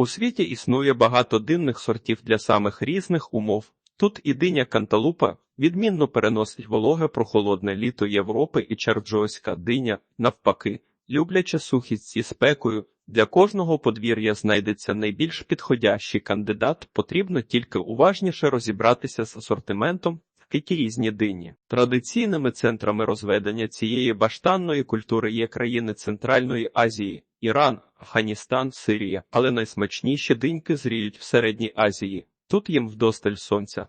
У світі існує багато динних сортів для самих різних умов. Тут і диня канталупа відмінно переносить вологе прохолодне літо Європи і чарджойська диня, навпаки, любляче сухість зі спекою. Для кожного подвір'я знайдеться найбільш підходящий кандидат, потрібно тільки уважніше розібратися з асортиментом, які різні дині. Традиційними центрами розведення цієї баштанної культури є країни Центральної Азії, Іран, Афганістан, Сирія, але найсмачніші диньки зріють в Середній Азії. Тут їм вдосталь сонця,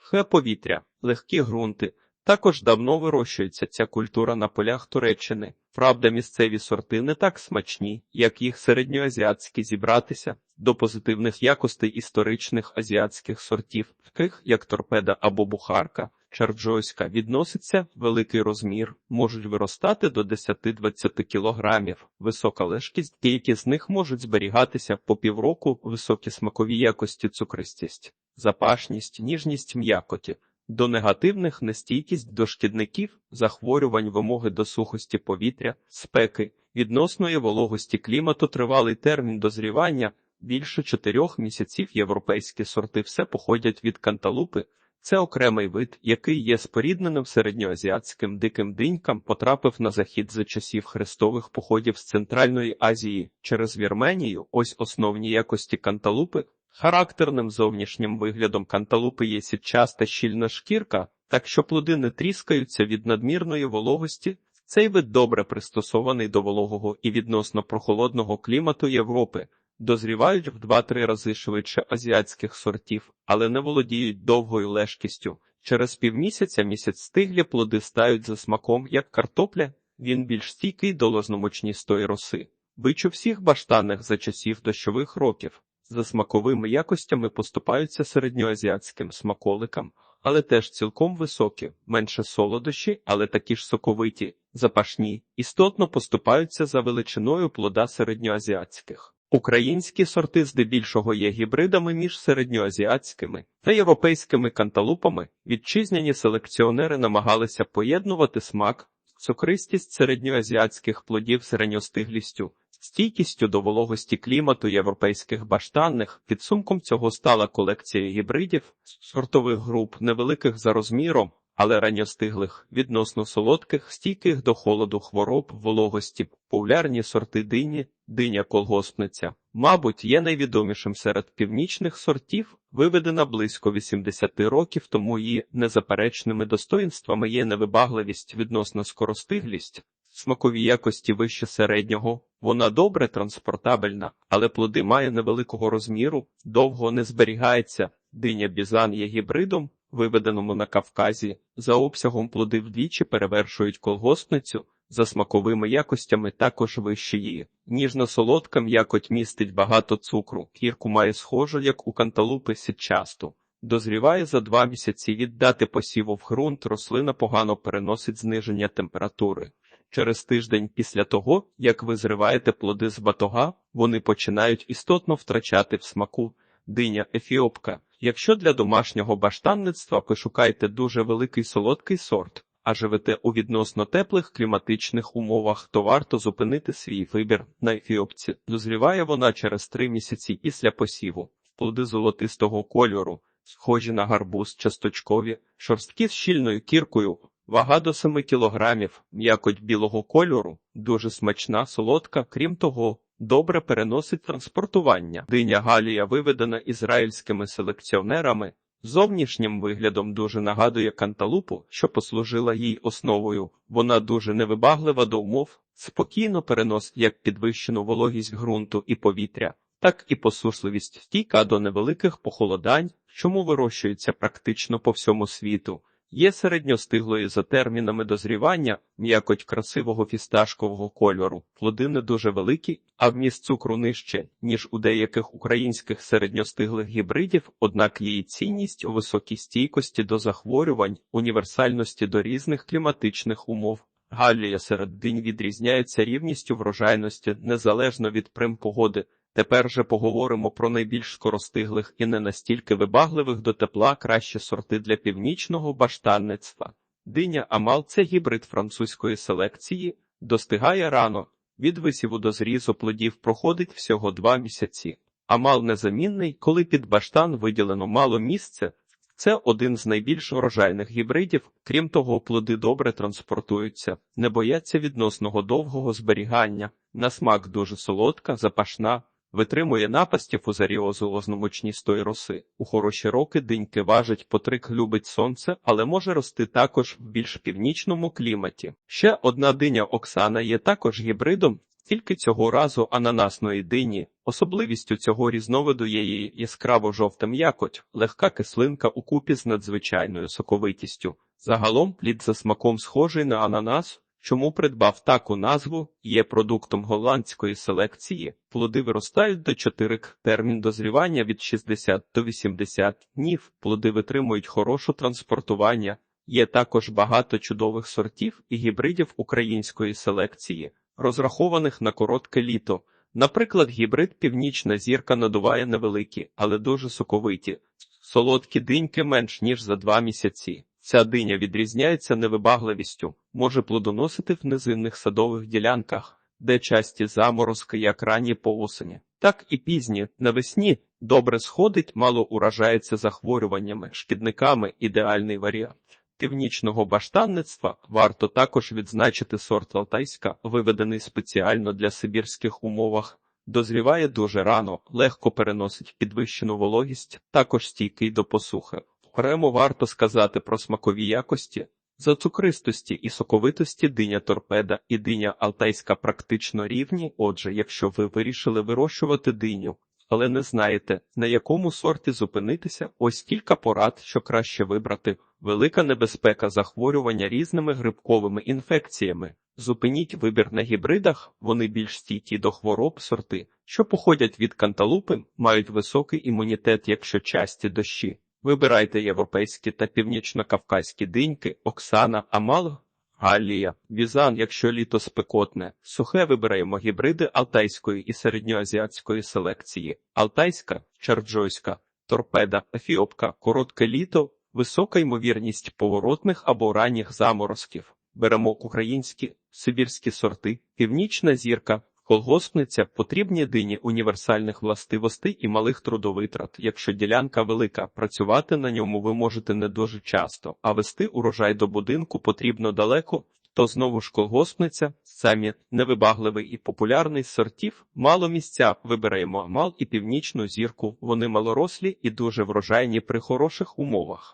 сухе повітря, легкі ґрунти. Також давно вирощується ця культура на полях Туреччини. Правда, місцеві сорти не так смачні, як їх середньоазіатські зібратися до позитивних якостей історичних азіатських сортів, таких як торпеда або бухарка. Чарджойська відноситься великий розмір, можуть виростати до 10-20 кілограмів. Висока лежкість, деякі з них можуть зберігатися по півроку, високі смакові якості, цукристість, запашність, ніжність м'якоті. До негативних нестійкість до шкідників, захворювань, вимоги до сухості повітря, спеки, відносної вологості клімату, тривалий термін дозрівання, більше чотирьох місяців європейські сорти все походять від канталупи. Це окремий вид, який є спорідненим середньоазіатським диким динькам, потрапив на захід за часів хрестових походів з Центральної Азії через Вірменію. Ось основні якості канталупи. Характерним зовнішнім виглядом канталупи є сітчаста щільна шкірка, так що плоди не тріскаються від надмірної вологості. Цей вид добре пристосований до вологого і відносно прохолодного клімату Європи, дозрівають в 2-3 рази швидше азіатських сортів, але не володіють довгою лежкістю. Через півмісяця місяць стиглі плоди стають за смаком, як картопля, він більш стійкий до лозномочністої роси. Бич у всіх баштанах за часів дощових років. За смаковими якостями поступаються середньоазіатським смаколикам, але теж цілком високі, менше солодощі, але такі ж соковиті, запашні, істотно поступаються за величиною плода середньоазіатських. Українські сорти здебільшого є гібридами між середньоазіатськими та європейськими канталупами. Вітчизняні селекціонери намагалися поєднувати смак, цукристість середньоазіатських плодів з ранньостиглістю, стійкістю до вологості клімату європейських баштанних. Підсумком цього стала колекція гібридів, сортових груп, невеликих за розміром, але ранньостиглих, відносно солодких, стійких до холоду хвороб, вологості, популярні сорти дині, диня колгоспниця. Мабуть, є найвідомішим серед північних сортів, виведена близько 80 років, тому її незаперечними достоїнствами є невибагливість, відносна скоростиглість, смакові якості вище середнього. Вона добре транспортабельна, але плоди має невеликого розміру, довго не зберігається. Диня бізан є гібридом, виведеному на Кавказі, за обсягом плоди вдвічі перевершують колгоспницю, за смаковими якостями також вище її. Ніжно-солодка м'якоть містить багато цукру, кірку має схожу, як у канталупи сітчасту. Дозріває за два місяці від дати посіву в ґрунт, рослина погано переносить зниження температури. Через тиждень після того, як ви зриваєте плоди з батога, вони починають істотно втрачати в смаку. Диня ефіопка. Якщо для домашнього баштанництва пошукайте дуже великий солодкий сорт, а живете у відносно теплих кліматичних умовах, то варто зупинити свій вибір на ефіопці. Дозріває вона через три місяці після посіву. Плоди золотистого кольору, схожі на гарбуз часточкові, шорсткі з щільною кіркою, вага до 7 кілограмів, м'якоть білого кольору, дуже смачна, солодка, крім того, добре переносить транспортування. Диня Галія виведена ізраїльськими селекціонерами, зовнішнім виглядом дуже нагадує канталупу, що послужила їй основою. Вона дуже невибаглива до умов, спокійно переносить як підвищену вологість ґрунту і повітря, так і посушливість стійка до невеликих похолодань, чому вирощується практично по всьому світу. Є середньостиглої за термінами дозрівання, м'якоть красивого фісташкового кольору, плоди не дуже великі, а вміст цукру нижче, ніж у деяких українських середньостиглих гібридів, однак її цінність у високій стійкості до захворювань, універсальності до різних кліматичних умов. Галія серед динь відрізняється рівністю врожайності незалежно від прим погоди. Тепер же поговоримо про найбільш скоростиглих і не настільки вибагливих до тепла кращі сорти для північного баштанництва. Диня Амал це гібрид французької селекції, достигає рано. Від висіву до зрізу плодів проходить всього два місяці. Амал незамінний, коли під баштан виділено мало місця. Це один з найбільш урожайних гібридів. Крім того, плоди добре транспортуються, не бояться відносного довгого зберігання. На смак дуже солодка, запашна, витримує напасті фузаріозу озномочністої роси. У хороші роки диньки важить потрик любить сонце, але може рости також в більш північному кліматі. Ще одна диня Оксана є також гібридом, тільки цього разу ананасної дині. Особливістю цього різновиду є її яскраво жовта м'якоть, легка кислинка у купі з надзвичайною соковитістю. Загалом плід за смаком схожий на ананас, чому придбав таку назву, є продуктом голландської селекції. Плоди виростають до 4 к. Термін дозрівання від 60 до 80 днів. Плоди витримують хороше транспортування. Є також багато чудових сортів і гібридів української селекції, розрахованих на коротке літо. Наприклад, гібрид Північна зірка надуває невеликі, але дуже соковиті. Солодкі диньки менш ніж за два місяці. Ця диня відрізняється невибагливістю, може плодоносити в низинних садових ділянках, де часті заморозки як ранні по осені, так і пізні навесні добре сходить, мало уражається захворюваннями, шкідниками ідеальний варіант. Північного баштанництва варто також відзначити сорт Алтайська, виведений спеціально для сибірських умовах. Дозріває дуже рано, легко переносить підвищену вологість, також стійкий до посухи. Окремо варто сказати про смакові якості. За цукристості і соковитості диня торпеда і диня алтайська практично рівні. Отже, якщо ви вирішили вирощувати диню, але не знаєте, на якому сорті зупинитися, ось кілька порад, що краще вибрати. Велика небезпека захворювання різними грибковими інфекціями. Зупиніть вибір на гібридах, вони більш стійкі до хвороб сорти, що походять від канталупи, мають високий імунітет, якщо часті дощі. Вибирайте європейські та північно-кавказькі диньки, Оксана, Амал, Галія, Візан, якщо літо спекотне. Сухе вибираємо гібриди алтайської і середньоазіатської селекції. Алтайська, чарджойська, торпеда, ефіопка, коротке літо, висока ймовірність поворотних або ранніх заморозків. Беремо українські, сибірські сорти, північна зірка, колгоспниця, потрібні дині універсальних властивостей і малих трудовитрат. Якщо ділянка велика, працювати на ньому ви можете не дуже часто, а вести урожай до будинку потрібно далеко. То знову ж колгоспниця, самі невибагливий і популярний сортів, мало місця вибираємо амал і північну зірку. Вони малорослі і дуже врожайні при хороших умовах.